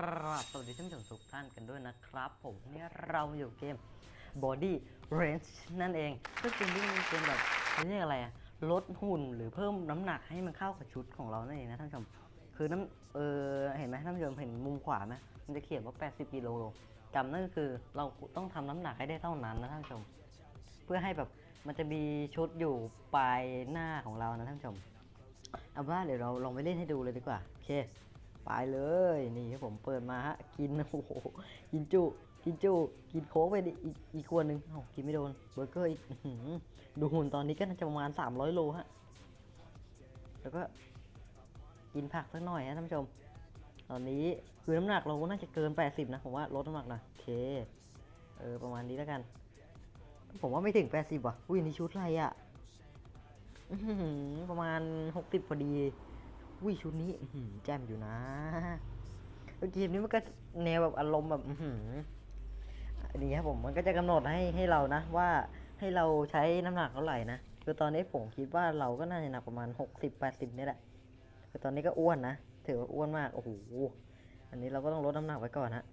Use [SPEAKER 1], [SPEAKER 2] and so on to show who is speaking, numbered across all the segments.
[SPEAKER 1] กราบสวัสดีท่านผู้ชมทุกท่านกันด้วยนะครับ ผมเนี่ยเราอยู่เกม Body Range นั่นเองซึ่งเกมนี้มันเป็นแบบเรียกอะไรอะลดหุ่นหรือเพิ่มน้ำหนักให้มันเข้ากับชุดของเรานั่นเองนะท่านผู้ชม คือน้ำเออเห็นไหมท่านผู้ชมเห็นมุมขวาไหมมันจะเขียนว่า 80 กิโลจำนั่นก็คือเราต้องทำน้ำหนักให้ได้เท่านั้นนะท่านผู้ชม เพื่อให้แบบมันจะมีชุดอยู่ปลายหน้าของเรานะท่านผู้ชมเอาว่าเดี๋ยวเราลองไปเล่นให้ดูเลยดีกว่าโอเค ไปเลยนี่ครับผมเปิดมาฮะกินโอ้โหกินจุกินจุกินโค้กไปดิอีกอีกขวดหนึ่งอ้ากินไม่โดนเบอร์เกอร์อีกดูหุ่นตอนนี้ก็น่าจะประมาณ 300 โลฮะ แล้วก็กินผักสักหน่อยฮะท่านผู้ชม ตอนนี้คือน้ำหนักเราน่าจะเกิน 80 นะ ผมว่าลดน้ำหนักหน่อยโอเค เออ ประมาณนี้แล้วกัน ผมว่าไม่ถึง 80 ว่ะ อุ้ยนี่ชุดอะไรอะประมาณ 60 พอดี อุ้ยชุดนี้อื้อหือแจ่มอยู่นะแล้วเกมนี้มันก็แนวแบบอารมณ์แบบอื้อหืออันนี้ครับผมมันก็จะกำหนดให้ให้เรานะ ว่าให้เราใช้น้ำหนักเท่าไหร่นะคือตอนนี้ผมคิดว่าเราก็น่าจะหนักประมาณ60 80นี่แหละคือตอนนี้ก็อ้วนนะถือว่าอ้วนมากโอ้โหอันนี้เราก็ต้องลดน้ำหนักไว้ก่อนฮะ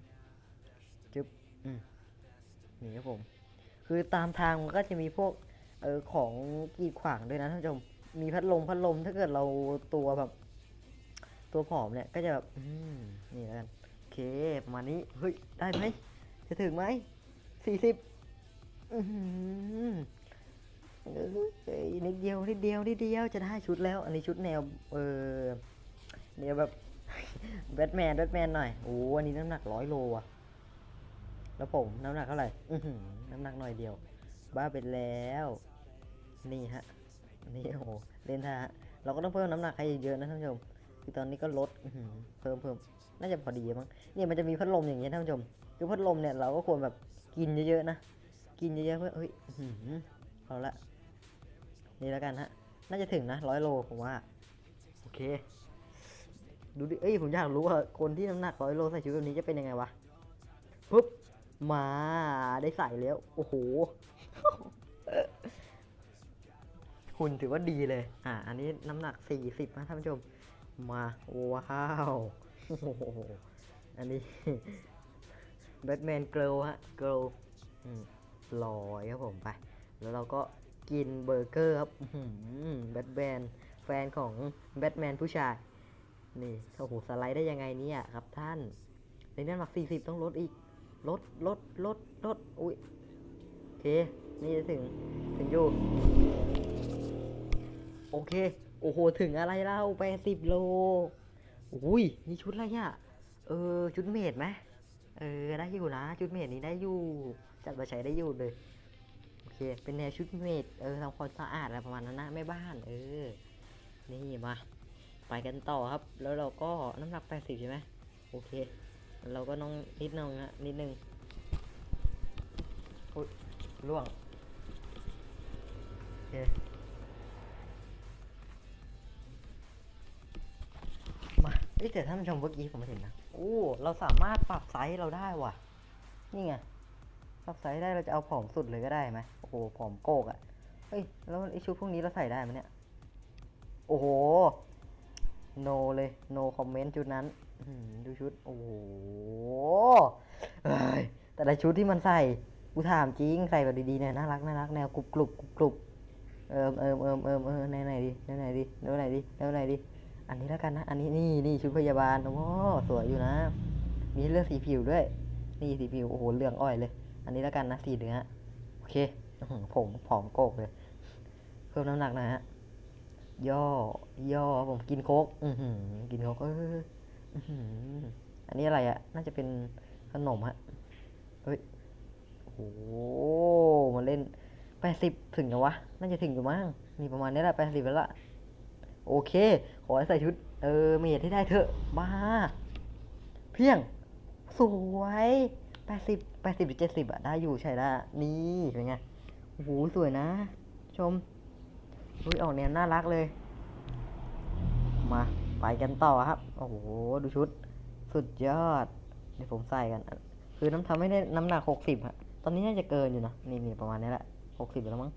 [SPEAKER 1] จึ๊บอืมนี่ครับผม คือตามทางมันก็จะมีพวกเออของกีดขวางด้วยนะท่านผู้ชมมีพัดลมพัดลมถ้าเกิดเราตัวแบบ ตัวผอมเนี่ยก็จะแบบอืมนี่แล้วกันโอเคประมาณนี้เฮ้ยได้ไหมจะถึงไหมสี่สิบอืมเอ้ยนิดเดียวนิดเดียวนิดเดียวจะได้ชุดแล้ว อันนี้ชุดแนวเออแนวแบบแบทแมนแบทแมนหน่อยโอ้อันนี้น้ำหนักร้อยโลอะแล้วผมน้ำหนักเท่าไหร่อือหือน้ำหนักหน่อยเดียว บ้าไปแล้ว นี่ฮะนี่โอ้โหเล่นท่าฮะเราก็ต้องเพิ่มน้ำหนักให้เยอะๆนะท่านผู้ชม คือตอนนี้ก็ลดเพิ่มเพิ่มน่าจะพอดีมั้งเนี่ยมันจะมีพัดลมอย่างเงี้ยท่านผู้ชม คือพัดลมเนี่ยเราก็ควรแบบกินเยอะๆนะ กินเยอะๆเพื่อเฮ้ยอื้อหือเอาละนี่แล้วกันฮะ น่าจะถึงนะร้อยโลผมว่า โอเค ดูดิ เอ้ย ผมอยากรู้ว่าคนที่น้ำหนักร้อยโลใส่ชุดแบบนี้จะเป็นยังไงวะปุ๊บ มาได้ใส่แล้ว โอ้โหหุ่นถือว่าดีเลย อ่า อันนี้น้ำหนัก 40นะท่านผู้ชม มาว้าวอันนี้แบทแมนเกิลฮะเกิลลอยครับผมไป แล้วเราก็กินเบอร์เกอร์ครับแบทแมนแฟนของแบทแมนผู้ชาย นี่โอ้โหสไลด์ได้ยังไงเนี่ยครับท่านในน้ำหนัก 40 ต้องลดอีก ลดลดลดลดอุ้ยโอเค นี่จะถึง ถึงอยู่ โอเค โอ้โห ถึงอะไรเล่าแปดสิบโลอุ้ยนี่ชุดอะไรอะเออ ชุดเมดไหมเออ ได้อยู่นะ ชุดเมดนี้ได้อยู่ จัดมาใช้ได้อยู่เลย โอเค เป็นแนวชุดเมดเออทำความสะอาดอะไรประมาณนั้นนะแม่บ้าน เออ นี่มา ไปกันต่อครับ แล้วเราก็น้ำหนักแปดสิบใช่ไหมโอเค เราก็น้องนิดนึงฮะนิดนึงอุ้ยล่วงโอเค เอ้แต่ท่านผู้ชมเมื่อกี้ผมเห็นนะโอ้เราสามารถปรับไซส์เราได้ว่ะ นี่ไงปรับไซส์ได้เราจะเอาผอมสุดเลยก็ได้ไหมโอ้โหผอมโกกอะ่ะเฮ้ยแล้วไอชุดพวกนี้เราใส่ได้ไหมเนี่ย โอ้โห no เลย no comment ชุดนั้นดูชุด โอ้โหเอ้ยแต่ละชุดที่มันใส่กูถามจริงใส่แบบดีๆเนี่ยน่ารักน่ารักแนวกรุบกรุบกรุบกรุบเอิมเอิมเอิมเอิมเออไหนไหนดีไหนไหนดีไหนไหนดีไหนไหนดี อันนี้แล้วกันนะ อันนี้นี่นี่ชุดพยาบาลโอ้สวยอยู่นะ มีเลือกสีผิวด้วย นี่สีผิวโอ้โหเหลืองอ่อยเลย อันนี้แล้วกันนะสีเนื้อโอเคผมผอมโกกเลย เพิ่มน้ำหนักนะฮะย่อย่อผมกินโคกอือหือกินโคกเอออันนี้อะไรอะน่าจะเป็นขนมฮะเฮ้ยโอ้โหมาเล่นแปดสิบถึงนะวะ น่าจะถึงอยู่มั้งมีประมาณนี้แหละแปดสิบแล้วล่ะ โอเค ขอให้ใส่ชุด เออเมดให้ได้เถอะมาเพียง สวยแปดสิบแปดสิบหรือเจ็ดสิบอะได้อยู่ใช่ละนี่เป็นไงโอ้โหสวยนะ ชมอุ้ยออกแนวน่ารักเลย มาไปกันต่อครับ โอ้โห ดูชุด สุดยอด เดี๋ยวผมใส่กัน คือน้ำทำให้ได้น้ำหนักหกสิบฮะ ตอนนี้น่าจะเกินอยู่นะ นี่นี่ประมาณนี้แหละหกสิบแล้วมั้ง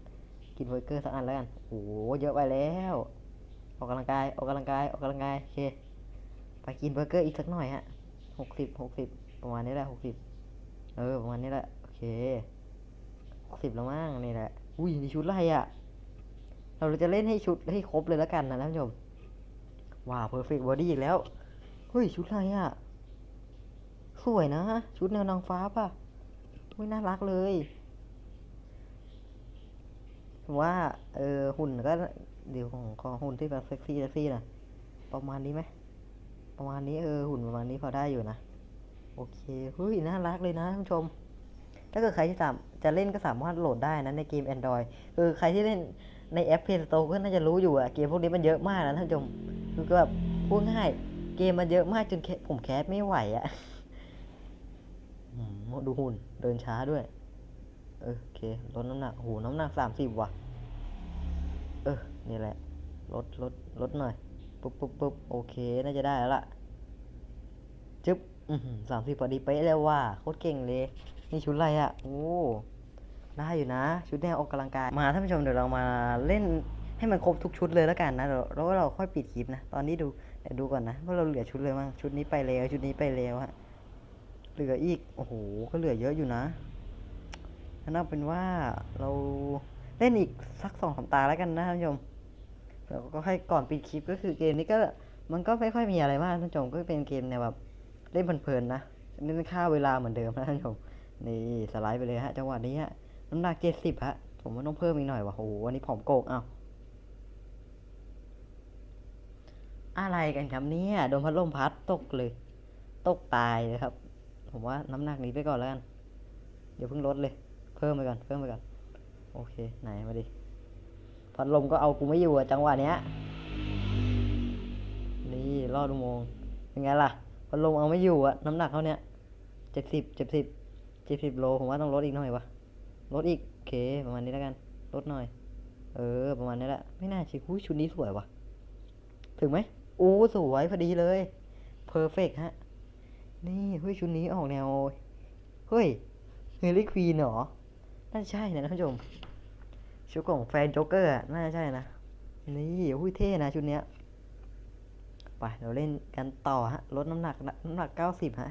[SPEAKER 1] กินเบอร์เกอร์สักอันแล้วกัน โอ้โห เยอะไปแล้ว ออกกำลังกายออกกำลังกายออกกำลังกายโอเคไปกินเบอร์เกอร์อีกสักหน่อยฮะหกสิบหกสิบประมาณนี้แหละหกสิบเออประมาณนี้แหละโอเคหกสิบแล้วมั้งนี่แหละอุ้ยนี่ชุดอะไรอะ เราจะเล่นให้ชุดให้ครบเลยแล้วกันนะท่านผู้ชมว้าวเพอร์เฟกต์บอดี้อีกแล้วเฮ้ยชุดอะไรอะสวยนะ ชุดแนวนางฟ้าป่ะอุ้ยน่ารักเลยว่าเออหุ่นก็ เดี๋ยวของของหุ่นที่แบบเซ็กซี่เซ็กซี่นะประมาณนี้ไหมประมาณนี้เออหุ่นประมาณนี้พอได้อยู่นะ โอเคเฮ้ยน่ารักเลยนะท่านผู้ชม ถ้าเกิดใครที่สามจะเล่นก็สามารถโหลดได้นะในเกม Android คือใครที่เล่นในแอป Play Store ก็น่าจะรู้อยู่อะเกมพวกนี้มันเยอะมากนะท่านผู้ชมคือก็แบบพูดง่ายเกมมันเยอะมากจนผมแคสไม่ไหวอะดูหุ่นเดินช้าด้วย เออโอเคลดน้ำหนักโหน้ำหนักสามสิบว่ะ เออ นี่แหละ ลดลดลดหน่อย ปุ๊บปุ๊บปุ๊บโอเค น่าจะได้แล้วล่ะ จึ๊บสามสิบพอดีเป๊ะเลยว่ะโคตรเก่งเลย นี่ชุดอะไรอะโอ้ได้อยู่นะ ชุดแนวออกกำลังกาย มาท่านผู้ชมเดี๋ยวเรามาเล่นให้มันครบทุกชุดเลยแล้วกันนะเดี๋ยวแล้วเราค่อยปิดคลิปนะ ตอนนี้ดูเดี๋ยวดูก่อนนะว่าเราเหลือชุดเลยมั้งชุดนี้ไปแล้วชุดนี้ไปแล้วฮะเหลืออีกโอ้โหก็เหลือเยอะอยู่นะงั้นเอาเป็นว่าเราเล่นอีกสักสองสามตาแล้วกันนะท่านผู้ชม แล้วก็ให้ก่อนปิดคลิปก็คือเกมนี้ก็มันก็ไม่ค่อยมีอะไรมากท่านผู้ชมก็เป็นเกมแนวแบบเล่นเพลินๆนะเล่นค่าเวลาเหมือนเดิมนะท่านผู้ชมนี่สไลด์ไปเลยฮะจังหวะนี้ฮะน้ำหนักเจ็ดสิบฮะผมว่าต้องเพิ่มอีกหน่อยว่ะโอ้โหอันนี้ผอมโกกอ้าวอะไรกันครับเนี่ยโดนพัดลมพัดตกเลย ตกตายเลยครับ ผมว่าน้ำหนักนี้ไปก่อนแล้วกัน เดี๋ยวเพิ่งลดเลย เพิ่มไปก่อน เพิ่มไปก่อน โอเค ไหนมาดิ พัดลมก็เอากูไม่อยู่อะจังหวะเนี้ย นี่รอดอุโมงค์เป็นไงล่ะ พัดลมเอาไม่อยู่อะน้ำหนักเขาเนี้ยเจ็ดสิบเจ็ดสิบเจ็ดสิบโลผมว่าต้องลดอีกหน่อยวะลดอีกโอเคประมาณนี้แล้วกันลดหน่อย เออ ประมาณนี้แหละไม่น่าชิคุชุดนี้สวยวะถึงไหมโอ้สวยพอดีเลยเพอร์เฟกฮะ นี่เฮ้ยชุดนี้ออกแนว เฮ้ยเฮลิควีนเหรอน่าใช่นะท่านผู้ชม ชุดของแฟนโจ๊กเกอร์อะน่าจะใช่นะ นี่หุ้ยเท่นะชุดเนี้ยไปเราเล่นกันต่อฮะลดน้ำหนักน้ำหนักเก้าสิบฮะ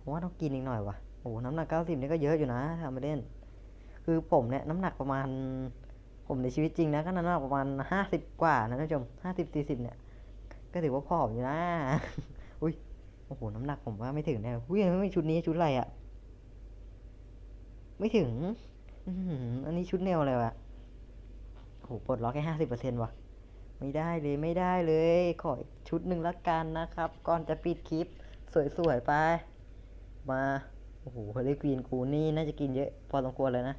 [SPEAKER 1] ผมว่าต้องกินอีกหน่อยวะโอ้น้ำหนักเก้าสิบนี่ก็เยอะอยู่นะทำมาเล่น คือผมเนี่ยน้ำหนักประมาณ ผมในชีวิตจริงนะก็น้ำหนักประมาณห้าสิบกว่านะท่านผู้ชมห้าสิบสี่สิบเนี่ยก็ถือว่าผอมอยู่นะ อุ้ยโอ้โหน้ำหนักผมว่าไม่ถึงแน่อุ้ยไม่ชุดนี้ชุดอะไรอะไม่ถึงอันนี้ชุดแนวอะไรวะ โอ้โหปลดล็อกแค่ห้าสิบเปอร์เซ็นต์วะไม่ได้เลยไม่ได้เลย ขออีกชุดหนึ่งละกันนะครับ ก่อนจะปิดคลิป สวยๆไป มา โอ้โหเฮลิควีนกูนี่น่าจะกินเยอะ พอสมควรเลยนะ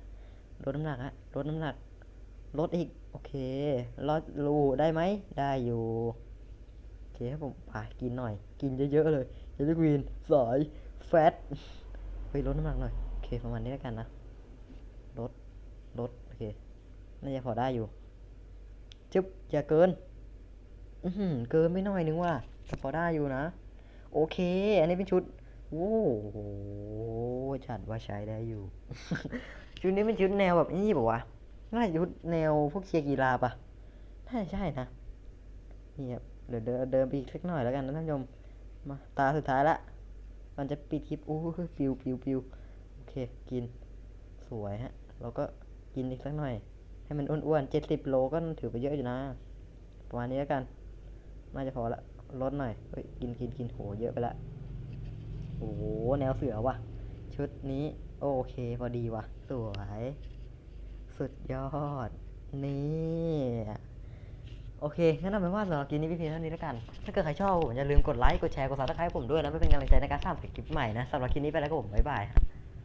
[SPEAKER 1] ลดน้ำหนักฮะลดน้ำหนัก ลดอีก โอเคลดรูได้ไหม ได้อยู่ โอเคครับผมไปกินหน่อย กินเยอะๆเลยเฮลิควีนสายแฟตไปลดน้ำหนักหน่อย โอเคประมาณนี้แล้วกันนะ ลด ลด โอเค น่าจะพอได้อยู่ จึ๊บอย่าเกิน อืเกินไม่น้อยนึงว่ะแต่พอได้อยู่นะ โอเค อันนี้เป็นชุดโอ้โหฉันว่าใช้ได้อยู่ ชุดนี้เป็นชุดแนวแบบนี้ป่าวะน่าจะชุดแนวพวกเชียร์กีฬาปะน่าจะใช่นะนี่ครับเดี๋ยวเดินเดินไปอีกสักหน่อยแล้วกันนะท่านผู้ชมมาตาสุดท้ายละมันจะปิดคลิปอู้หูปิวปิวปิวโอเค กิน สวยฮะ เราก็กินอีกสักหน่อย ให้มันอ้วนๆเจ็ดสิบโลก็ถือไปเยอะอยู่นะ ประมาณนี้แล้วกัน น่าจะพอละ ลดหน่อยเฮ้ยกินกินกินโห เยอะไปละ โอ้โห แนวเสือว่ะ ชุดนี้ โอเคพอดีว่ะ สวย สุดยอด นี่โอเค งั้นเอาเป็นว่าสำหรับคลิปนี้พี่เพียงเท่านี้แล้วกัน ถ้าเกิดใครชอบผมอย่าลืมกดไลค์ กดแชร์ กดซับสไครต์ผมด้วยนะเพื่อเป็นกำลังใจในการสร้างคลิปใหม่นะสำหรับคลิปนี้ไปแล้วก็ผมบ๊ายบาย